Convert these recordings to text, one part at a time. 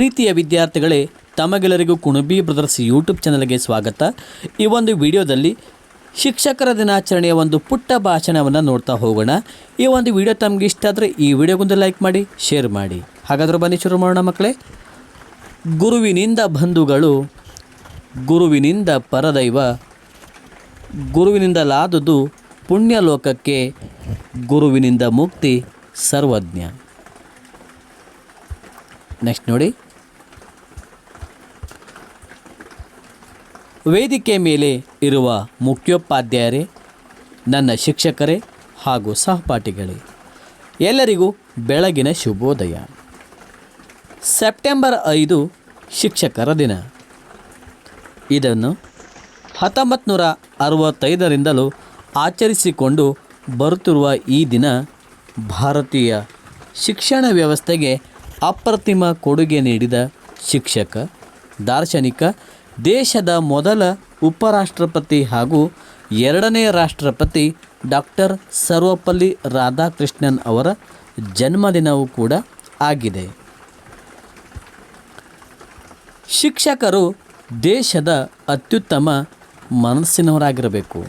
ಪ್ರೀತಿಯ ವಿದ್ಯಾರ್ಥಿಗಳೇ, ತಮಗೆಲ್ಲರಿಗೂ ಕುಣಬಿ ಬ್ರದರ್ಸ್ ಯೂಟ್ಯೂಬ್ ಚಾನಲ್ಗೆ ಸ್ವಾಗತ. ಈ ಒಂದು ವಿಡಿಯೋದಲ್ಲಿ ಶಿಕ್ಷಕರ ದಿನಾಚರಣೆಯ ಒಂದು ಪುಟ್ಟ ಭಾಷಣವನ್ನು ನೋಡ್ತಾ ಹೋಗೋಣ. ಈ ಒಂದು ವಿಡಿಯೋ ತಮಗೆ ಇಷ್ಟ ಆದರೆ ಈ ವಿಡಿಯೋಗೊಂದು ಲೈಕ್ ಮಾಡಿ, ಶೇರ್ ಮಾಡಿ. ಹಾಗಾದರೆ ಬನ್ನಿ ಶುರು ಮಾಡೋಣ ಮಕ್ಕಳೇ. ಗುರುವಿನಿಂದ ಬಂಧುಗಳು, ಗುರುವಿನಿಂದ ಪರದೈವ, ಗುರುವಿನಿಂದ ಲಾದುದು ಪುಣ್ಯಲೋಕಕ್ಕೆ, ಗುರುವಿನಿಂದ ಮುಕ್ತಿ ಸರ್ವಜ್ಞ. ನೆಕ್ಸ್ಟ್ ನೋಡಿ. ವೇದಿಕೆ ಮೇಲೆ ಇರುವ ಮುಖ್ಯೋಪಾಧ್ಯಾಯರೇ, ನನ್ನ ಶಿಕ್ಷಕರೇ ಹಾಗೂ ಸಹಪಾಠಿಗಳೇ, ಎಲ್ಲರಿಗೂ ಬೆಳಗಿನ ಶುಭೋದಯ. ಸೆಪ್ಟೆಂಬರ್ ಐದು ಶಿಕ್ಷಕರ ದಿನ. ಇದನ್ನು ಹತ್ತೊಂಬತ್ತು ನೂರ ಅರವತ್ತೈದರಿಂದಲೂ ಆಚರಿಸಿಕೊಂಡು ಬರುತ್ತಿರುವ ಈ ದಿನ ಭಾರತೀಯ ಶಿಕ್ಷಣ ವ್ಯವಸ್ಥೆಗೆ ಅಪ್ರತಿಮ ಕೊಡುಗೆ ನೀಡಿದ ಶಿಕ್ಷಕ, ದಾರ್ಶನಿಕ ದೇಶದ ಮೊದಲ ಉಪರಾಷ್ಟ್ರಪತಿ ಹಾಗೂ ಎರಡನೇ ರಾಷ್ಟ್ರಪತಿ ಡಾಕ್ಟರ್ ಸರ್ವಪಲ್ಲಿ ರಾಧಾಕೃಷ್ಣನ್ ಅವರ ಜನ್ಮದಿನವೂ ಕೂಡ ಆಗಿದೆ. ಶಿಕ್ಷಕರು ದೇಶದ ಅತ್ಯುತ್ತಮ ಮನಸ್ಸಿನವರಾಗಿರಬೇಕು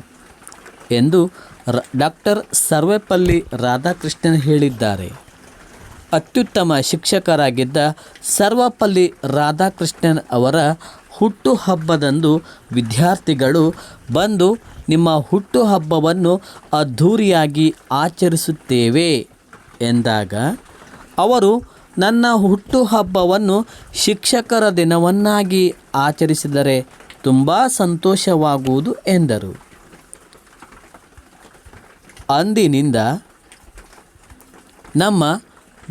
ಎಂದು ಡಾಕ್ಟರ್ ಸರ್ವೇಪಲ್ಲಿ ರಾಧಾಕೃಷ್ಣನ್ ಹೇಳಿದ್ದಾರೆ. ಅತ್ಯುತ್ತಮ ಶಿಕ್ಷಕರಾಗಿದ್ದ ಸರ್ವಪಲ್ಲಿ ರಾಧಾಕೃಷ್ಣನ್ ಅವರ ಹುಟ್ಟುಹಬ್ಬದಂದು ವಿದ್ಯಾರ್ಥಿಗಳು ಬಂದು ನಿಮ್ಮ ಹುಟ್ಟುಹಬ್ಬವನ್ನು ಅದ್ಧೂರಿಯಾಗಿ ಆಚರಿಸುತ್ತೇವೆ ಎಂದಾಗ ಅವರು ನನ್ನ ಹುಟ್ಟುಹಬ್ಬವನ್ನು ಶಿಕ್ಷಕರ ದಿನವನ್ನಾಗಿ ಆಚರಿಸಿದರೆ ತುಂಬ ಸಂತೋಷವಾಗುವುದು ಎಂದರು. ಅಂದಿನಿಂದ ನಮ್ಮ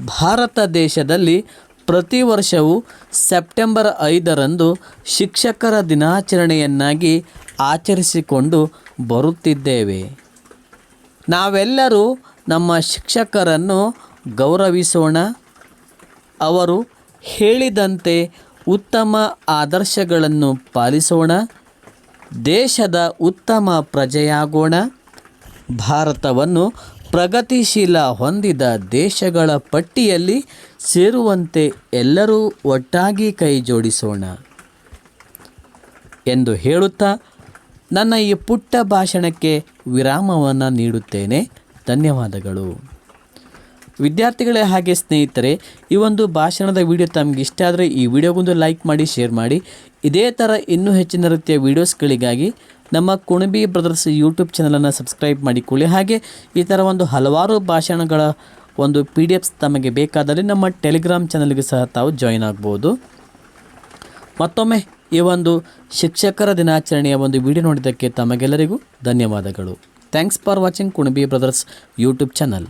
ಭಾರತ ದೇಶದಲ್ಲಿ ಪ್ರತಿ ವರ್ಷವೂ ಸೆಪ್ಟೆಂಬರ್ ಐದರಂದು ಶಿಕ್ಷಕರ ದಿನಾಚರಣೆಯನ್ನಾಗಿ ಆಚರಿಸಿಕೊಂಡು ಬರುತ್ತಿದ್ದೇವೆ. ನಾವೆಲ್ಲರೂ ನಮ್ಮ ಶಿಕ್ಷಕರನ್ನು ಗೌರವಿಸೋಣ. ಅವರು ಹೇಳಿದಂತೆ ಉತ್ತಮ ಆದರ್ಶಗಳನ್ನು ಪಾಲಿಸೋಣ. ದೇಶದ ಉತ್ತಮ ಪ್ರಜೆಯಾಗೋಣ. ಭಾರತವನ್ನು ಪ್ರಗತಿಶೀಲ ಹೊಂದಿದ ದೇಶಗಳ ಪಟ್ಟಿಯಲ್ಲಿ ಸೇರುವಂತೆ ಎಲ್ಲರೂ ಒಟ್ಟಾಗಿ ಕೈ ಜೋಡಿಸೋಣ ಎಂದು ಹೇಳುತ್ತಾ ನನ್ನ ಈ ಪುಟ್ಟ ಭಾಷಣಕ್ಕೆ ವಿರಾಮವನ್ನು ನೀಡುತ್ತೇನೆ. ಧನ್ಯವಾದಗಳು. ವಿದ್ಯಾರ್ಥಿಗಳೇ ಹಾಗೆ ಸ್ನೇಹಿತರೆ, ಈ ಒಂದು ಭಾಷಣದ ವಿಡಿಯೋ ತಮಗೆ ಇಷ್ಟ ಆದರೆ ಈ ವಿಡಿಯೋಗೊಂದು ಲೈಕ್ ಮಾಡಿ, ಶೇರ್ ಮಾಡಿ. ಇದೇ ಥರ ಇನ್ನೂ ಹೆಚ್ಚಿನ ರೀತಿಯ ವೀಡಿಯೋಸ್ಗಳಿಗಾಗಿ ನಮ್ಮ ಕುಣಬಿ ಬ್ರದರ್ಸ್ ಯೂಟ್ಯೂಬ್ ಚಾನಲನ್ನು ಸಬ್ಸ್ಕ್ರೈಬ್ ಮಾಡಿಕೊಳ್ಳಿ. ಹಾಗೆ ಈ ಥರ ಒಂದು ಹಲವಾರು ಭಾಷಣಗಳ ಒಂದು ಪಿ ಡಿ ಎಫ್ಸ್ ತಮಗೆ ಬೇಕಾದರೆ ನಮ್ಮ ಟೆಲಿಗ್ರಾಮ್ ಚಾನಲ್ಗೆ ಸಹ ತಾವು ಜಾಯಿನ್ ಆಗ್ಬೋದು. ಮತ್ತೊಮ್ಮೆ ಈ ಒಂದು ಶಿಕ್ಷಕರ ದಿನಾಚರಣೆಯ ಒಂದು ವಿಡಿಯೋ ನೋಡಿದ್ದಕ್ಕೆ ತಮಗೆಲ್ಲರಿಗೂ ಧನ್ಯವಾದಗಳು. Thanks for watching Kunabi brothers YouTube channel.